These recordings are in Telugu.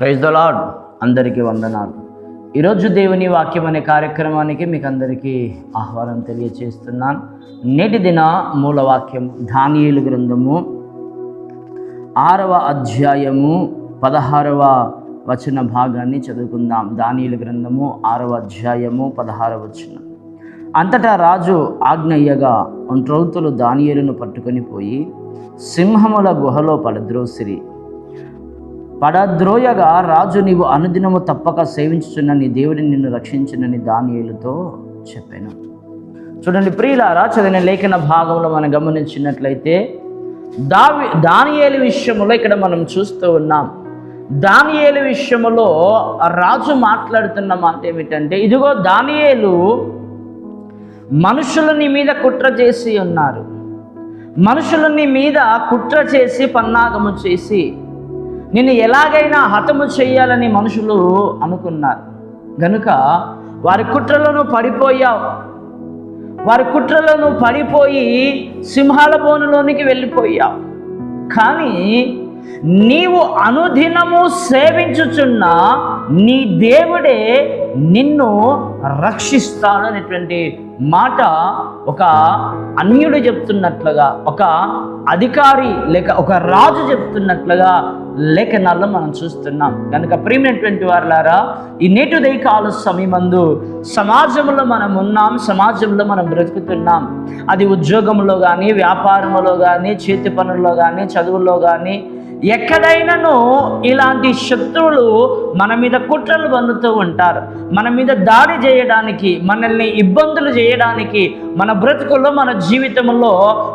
ప్రైజ్ ద లాడ్ అందరికీ వందనాలు. ఈరోజు దేవుని వాక్యం అనే కార్యక్రమానికి మీకు అందరికీ ఆహ్వానం తెలియచేస్తున్నాను. నేటి దిన మూల వాక్యం ధానియేలు గ్రంథము ఆరవ అధ్యాయము పదహారవ వచన భాగాన్ని చదువుకుందాం. దానియుల గ్రంథము ఆరవ అధ్యాయము పదహారవ వచనం. అంతటా రాజు ఆజ్ఞయ్యగా ఒంట్రౌతులు దానియేలును పట్టుకొని పోయి సింహముల గుహలో పడద్రోసిరి. పడద్రోయగా రాజు నీవు అనుదినము తప్పక సేవించుచున్న నీ దేవుడిని నిన్ను రక్షించినని దానియేలుతో చెప్పాను. చూడండి ప్రియులారా చదివిన లేఖన భాగంలో మనం గమనించినట్లయితే దావి దానియేలు విషయంలో ఇక్కడ మనం చూస్తూ ఉన్నాం. దానియేలు విషయంలో రాజు మాట్లాడుతున్న మాట ఏమిటంటే ఇదిగో దానియేలు మనుషులని మీద కుట్ర చేసి ఉన్నారు. మనుషులని మీద కుట్ర చేసి పన్నాగము చేసి నిన్ను ఎలాగైనా హతము చేయాలని మనుషులు అనుకున్నారు. గనుక వారి కుట్రలను పడిపోయావు. వారి కుట్రలను పడిపోయి సింహాల బోనులోనికి వెళ్ళిపోయావు. కానీ నీవు అనుదినము సేవించుచున్న నీ దేవుడే నిన్ను రక్షిస్తాడనేటువంటి మాట ఒక అన్యుడు చెప్తున్నట్లుగా ఒక అధికారి లేక ఒక రాజు చెప్తున్నట్లుగా లేఖనాల్లో మనం చూస్తున్నాం. కనుక ప్రియమైనటువంటి వారులారా ఈ నేటి దైకాల సమయమందు సమాజంలో మనం ఉన్నాం సమాజంలో మనం బ్రతుకుతున్నాం. అది ఉద్యోగంలో కానీ వ్యాపారంలో కానీ చేతి పనుల్లో కానీ చదువుల్లో కానీ ఎక్కడైనాను ఇలాంటి శత్రువులు మన మీద కుట్రలు పన్నుతూ ఉంటారు. మన మీద దాడి చేయడానికి మనల్ని ఇబ్బందులు చేయడానికి మన బ్రతుకుల్లో మన జీవితంలో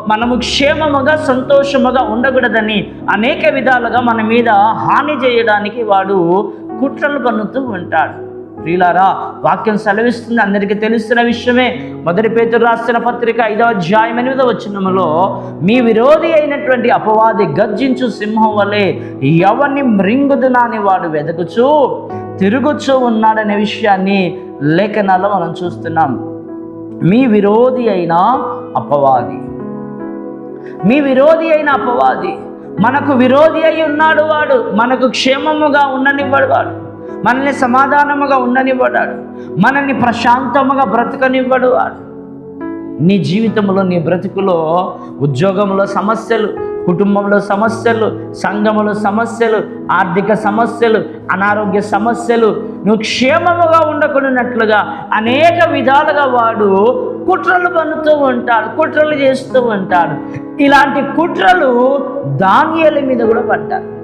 మనము క్షేమముగా సంతోషముగా ఉండకూడదని అనేక విధాలుగా మన మీద హాని చేయడానికి వాడు కుట్రలు పన్నుతూ ఉంటాడు. ప్రియులారా వాక్యం సెలవిస్తుంది అందరికీ తెలుస్తున్న విషయమే. మొదటి పేతురు రాసిన పత్రిక ఐదవ అధ్యాయం ఎనిమిదవ వచ్చినములో మీ విరోధి అయినటువంటి అపవాది గర్జించు సింహం వలె ఎవరిని మృంగుదునాని వాడు వెదకుచు తిరుగుచూ ఉన్నాడనే విషయాన్ని లేఖనాల్లో మనం చూస్తున్నాం. మీ విరోధి అయిన అపవాది. మీ విరోధి అయిన అపవాది. మనకు విరోధి అయి ఉన్నాడు వాడు మనకు క్షేమముగా ఉండనివ్వడు వాడు. మనల్ని సమాధానముగా ఉండనివ్వడాడు. మనల్ని ప్రశాంతముగా బ్రతకనివ్వడు వాడు. నీ జీవితంలో నీ బ్రతుకులో ఉద్యోగంలో సమస్యలు కుటుంబంలో సమస్యలు సంఘంలో సమస్యలు ఆర్థిక సమస్యలు అనారోగ్య సమస్యలు నువ్వు క్షేమముగా ఉండకున్నట్లుగా అనేక విధాలుగా వాడు కుట్రలు పన్నుతూ ఉంటాడు కుట్రలు చేస్తూ ఉంటాడు. ఇలాంటి కుట్రలు ధాన్యాల మీద కూడా పడ్డారు.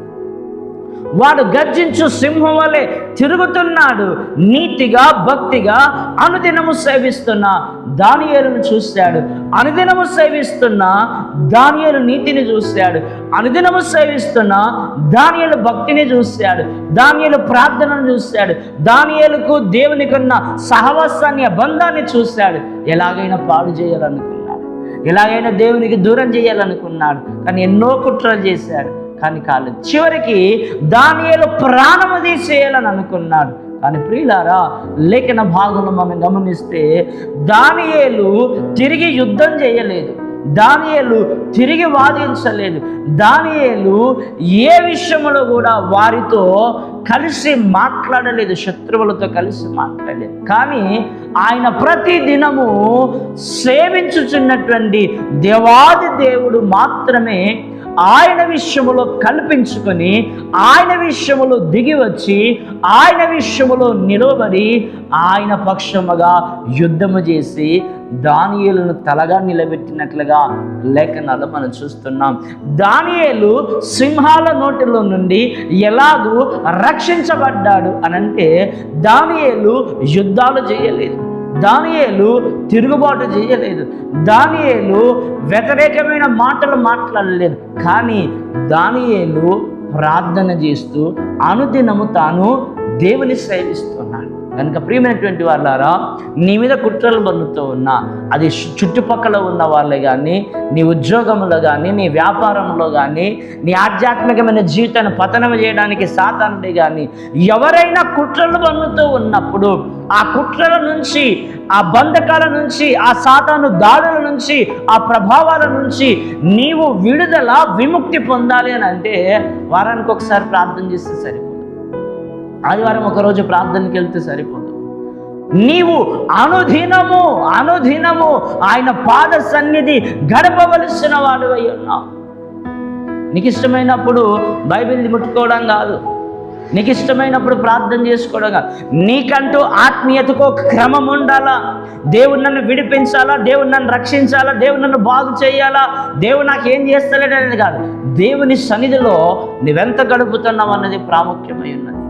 వాడు గర్జించు సింహం వలె తిరుగుతున్నాడు నీతిగా భక్తిగా అనుదినము సేవిస్తున్న దానియేలును చూశాడు. అనుదినము సేవిస్తున్న దానియేలు నీతిని చూశాడు. అనుదినము సేవిస్తున్న దానియేలు భక్తిని చూశాడు. దానియేలు ప్రార్థనను చూశాడు. దానియేలుకు దేవునికున్న సహవాసాన్ని బంధాన్ని చూశాడు. ఎలాగైనా పాడు చేయాలనుకున్నాడు. ఎలాగైనా దేవునికి దూరం చేయాలనుకున్నాడు. కానీ ఎన్నో కుట్రలు చేశాడు. కానీ కాలేదు. చివరికి దానియేలు ప్రాణము తీసేయాలని అనుకున్నాడు. కానీ ప్రియులారా లేఖన భాగంలో మనం గమనిస్తే దానియేలు తిరిగి యుద్ధం చేయలేదు. దానియేలు తిరిగి వాదించలేదు. దానియేలు ఏ విషయంలో కూడా వారితో కలిసి మాట్లాడలేదు శత్రువులతో కలిసి మాట్లాడలేదు. కానీ ఆయన ప్రతి దినము సేవించుచున్నటువంటి దేవాది దేవుడు మాత్రమే ఆయన విషయములో కల్పించుకొని ఆయన విషయములో దిగి వచ్చి ఆయన విషయములో నిలవబడి ఆయన పక్షముగా యుద్ధము చేసి దానియేలును తలగా నిలబెట్టినట్లుగా లేఖనాలు మనం చూస్తున్నాం. దానియేలు సింహాల నోటిలో నుండి ఎలాగూ రక్షించబడ్డాడు అనంటే దానియేలు యుద్ధాలు చేయలేదు. దానియేలు తిరుగుబాటు చేయలేదు. దానియేలు వ్యతిరేకమైన మాటలు మాట్లాడలేదు. కానీ దానియేలు ప్రార్థన చేస్తూ అనుదినము తాను దేవుని సేవిస్తున్నాడు. కనుక ప్రియమైనటువంటి వాళ్ళారా నీ మీద కుట్రలు బందుతూ ఉన్నా అది చుట్టుపక్కల ఉన్న వాళ్ళే కానీ నీ ఉద్యోగంలో కానీ నీ వ్యాపారంలో కానీ నీ ఆధ్యాత్మికమైన జీవితాన్ని పతనం చేయడానికి సాతానుడే కానీ ఎవరైనా కుట్రలు బందుతూ ఉన్నప్పుడు ఆ కుట్రల నుంచి ఆ బంధకాల నుంచి ఆ సాతాను దాడుల నుంచి ఆ ప్రభావాల నుంచి నీవు విడుదల విముక్తి పొందాలి అని అంటే వారానికి ఒకసారి ప్రార్థన చేస్తే సరే ఆదివారం ఒకరోజు ప్రార్థనకి వెళ్తే సరిపోదు. నీవు అనుదినము అనుదినము ఆయన పాద సన్నిధి గడపవలసిన వాడువై ఉన్నావు. నీకు ఇష్టమైనప్పుడు బైబిల్ని ముట్టుకోవడం కాదు. నీకు ఇష్టమైనప్పుడు ప్రార్థన చేసుకోవడం కాదు. నీకంటూ ఆత్మీయతకు ఒక క్రమం ఉండాలా? దేవుడు నన్ను విడిపించాలా? దేవుడు నన్ను రక్షించాలా? దేవుడు నన్ను బాగు చేయాలా? దేవుడు నాకు ఏం చేస్తలేడనేది కాదు. దేవుని సన్నిధిలో నువ్వెంత గడుపుతున్నావు అన్నది ప్రాముఖ్యమై ఉన్నది.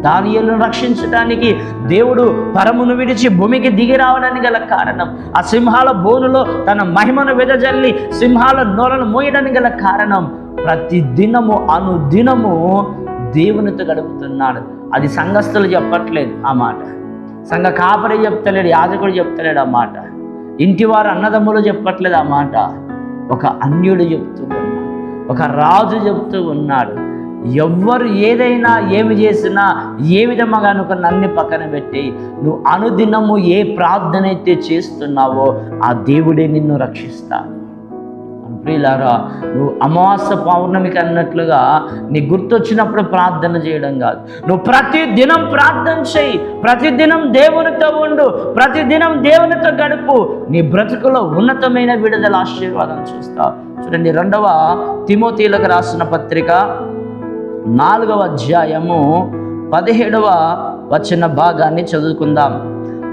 దానియలను రక్షించడానికి దేవుడు పరమును విడిచి భూమికి దిగి రావడానికి గల కారణం. ఆ సింహాల బోనులో తన మహిమను వెదజల్లి సింహాల నోలను మోయడానికి గల కారణం. ప్రతి దినము అనుదినము దేవునితో గడుపుతున్నాడు. అది సంఘస్థులు చెప్పట్లేదు ఆ మాట. సంఘ కాపరి చెప్తలేడు యాజకుడు చెప్తలేడు ఆ మాట. ఇంటివారు అన్నదమ్ములు చెప్పట్లేదు ఆ మాట. ఒక అన్యుడు చెప్తూ ఉన్నాడు. ఒక రాజు చెప్తూ ఉన్నాడు. ఎవ్వరు ఏదైనా ఏమి చేసినా ఏ విధముగా అనుకున్న అన్ని పక్కన పెట్టి నువ్వు అనుదినము ఏ ప్రార్థన అయితే చేస్తున్నావో ఆ దేవుడే నిన్ను రక్షిస్తాడు ప్రియులారా నువ్వు అమావాస్య పౌర్ణమికి అన్నట్లుగా నీ గుర్తొచ్చినప్పుడు ప్రార్థన చేయడం కాదు. నువ్వు ప్రతి దినం ప్రార్థన చేయి. ప్రతిదినం దేవునితో ఉండు. ప్రతిదినం దేవునితో గడుపు. నీ బ్రతుకులో ఉన్నతమైన విడుదల ఆశీర్వాదం చూస్తావు చూడండి రెండవ తిమోతీలకు రాసిన పత్రిక నాలుగవ అధ్యాయము పదిహేడవ వచ్చిన భాగాన్ని చదువుకుందాం.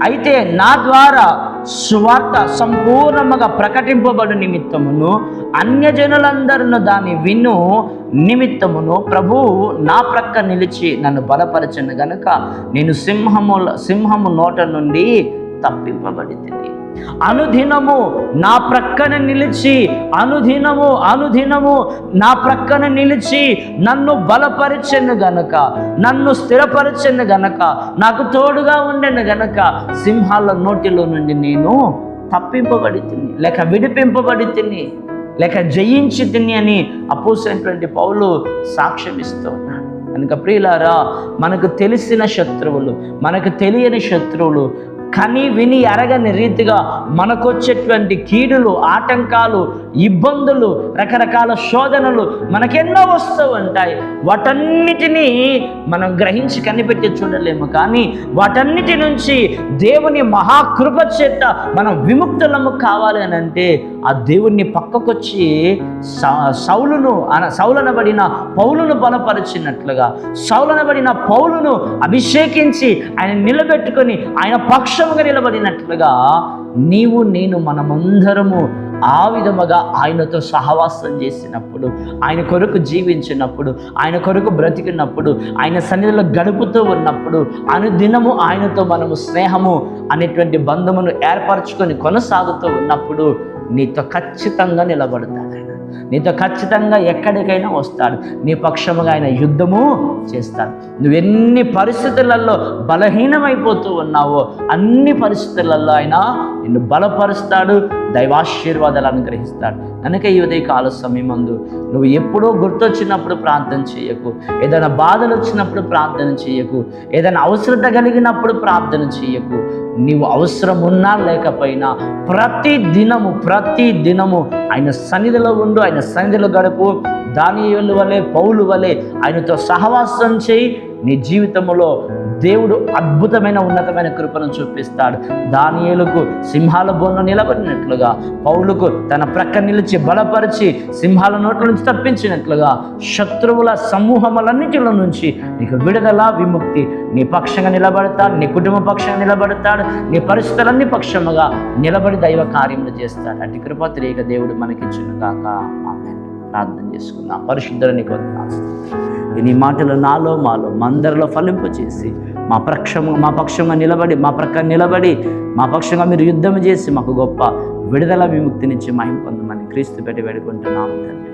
అయితే నా ద్వారా సువార్త సంపూర్ణముగా ప్రకటింపబడు నిమిత్తమును అన్యజనులందరూ దాన్ని విను నిమిత్తమును ప్రభువు నా ప్రక్క నిలిచి నన్ను బలపరచను గనుక నేను సింహము సింహము నోట నుండి తప్పింపబడింది అనుదినము నా ప్రక్కన నిలిచి అనుదినము అనుదినము నా ప్రక్కన నిలిచి నన్ను బలపరిచెను గనక నన్ను స్థిరపరిచెను గనక నాకు తోడుగా ఉండెను గనక సింహాల నోటిలో నుండి నేను తప్పింపబడి తిని లేక విడిపింపబడి తిని లేక జయించి తిని అని అపోసినటువంటి పౌలు సాక్ష్యం ఇస్తూ ఉన్నాడు. కనుక ప్రియులారా మనకు తెలిసిన శత్రువులు మనకు తెలియని శత్రువులు కని విని అరగని రీతిగా మనకొచ్చేటువంటి కీడులు ఆటంకాలు ఇబ్బందులు రకరకాల శోధనలు మనకెన్నో వస్తూ ఉంటాయి. వాటన్నిటినీ మనం గ్రహించి కనిపెట్టి చూడలేము. కానీ వాటన్నిటి నుంచి దేవుని మహాకృప చేత మనం విముక్తులము కావాలి అని అంటే ఆ దేవుణ్ణి పక్కకొచ్చి స- సౌలును అన సౌలనబడిన పౌలును బలపరిచినట్లుగా సౌలనబడిన పౌలును అభిషేకించి ఆయన నిలబెట్టుకొని ఆయన పక్షముగా నిలబడినట్లుగా నీవు నేను మనమందరము ఆ విధముగా ఆయనతో సహవాసం చేసినప్పుడు ఆయన కొరకు జీవించినప్పుడు ఆయన కొరకు బ్రతికినప్పుడు ఆయన సన్నిధిలో గడుపుతూ ఉన్నప్పుడు అనుదినము ఆయనతో మనము స్నేహము అనేటువంటి బంధమును ఏర్పరచుకొని కొనసాగుతూ ఉన్నప్పుడు నీతో ఖచ్చితంగా నిలబడతాడు. ఆయన నీతో ఖచ్చితంగా ఎక్కడికైనా వస్తాడు. నీ పక్షముగా ఆయన యుద్ధము చేస్తాడు. నువ్వెన్ని పరిస్థితులలో బలహీనమైపోతూ ఉన్నావో అన్ని పరిస్థితులలో ఆయన నిన్ను బలపరుస్తాడు దైవాశీర్వాదాలు అనుగ్రహిస్తాడు. కనుక ఈ ఉదయ కాల సమయమందు నువ్వు ఎప్పుడో గుర్తొచ్చినప్పుడు ప్రార్థన చేయకు. ఏదైనా బాధలు వచ్చినప్పుడు ప్రార్థన చేయకు. ఏదైనా అవసరత కలిగినప్పుడు ప్రార్థన చేయకు. నీవు అవసరం ఉన్నా లేకపోయినా ప్రతి దినము ప్రతి దినము ఆయన సన్నిధిలో ఉండు ఆయన సన్నిధిలో గడుపు. దానియులు వలె పౌలు వలె ఆయనతో సహవాసం చేయి. నీ జీవితంలో దేవుడు అద్భుతమైన ఉన్నతమైన కృపను చూపిస్తాడు. దానియులకు సింహాల బోన్లో నిలబడినట్లుగా పౌలుకు తన ప్రక్క నిలిచి బలపరిచి సింహాల నోట్ల నుంచి తప్పించినట్లుగా శత్రువుల సమూహములన్నిటిలో నుంచి నీకు విడుదల విముక్తి. నీ పక్షంగా నిలబడతాడు నీ కుటుంబ పక్షంగా నిలబడతాడు నీ పరిస్థితులన్నీ పక్షముగా నిలబడి దైవ కార్యములు చేస్తాడు. అటు కృప తెలియక దేవుడు మనకిచ్చిన కాక ఆమె ప్రార్థన చేసుకుందాం. పరిశుద్ధులని కొద్దిగా నీ మాటలు నాలో మాలో మా అందరిలో ఫలింప చేసి మా పక్షము మా పక్షంగా నిలబడి మా ప్రక్క నిలబడి మా పక్షంగా మీరు యుద్ధం చేసి మాకు గొప్ప విడుదల విముక్తినిచ్చి మహిం పొందమని క్రీస్తు పెట్టి వేడుకుంటున్నాము తండ్రి.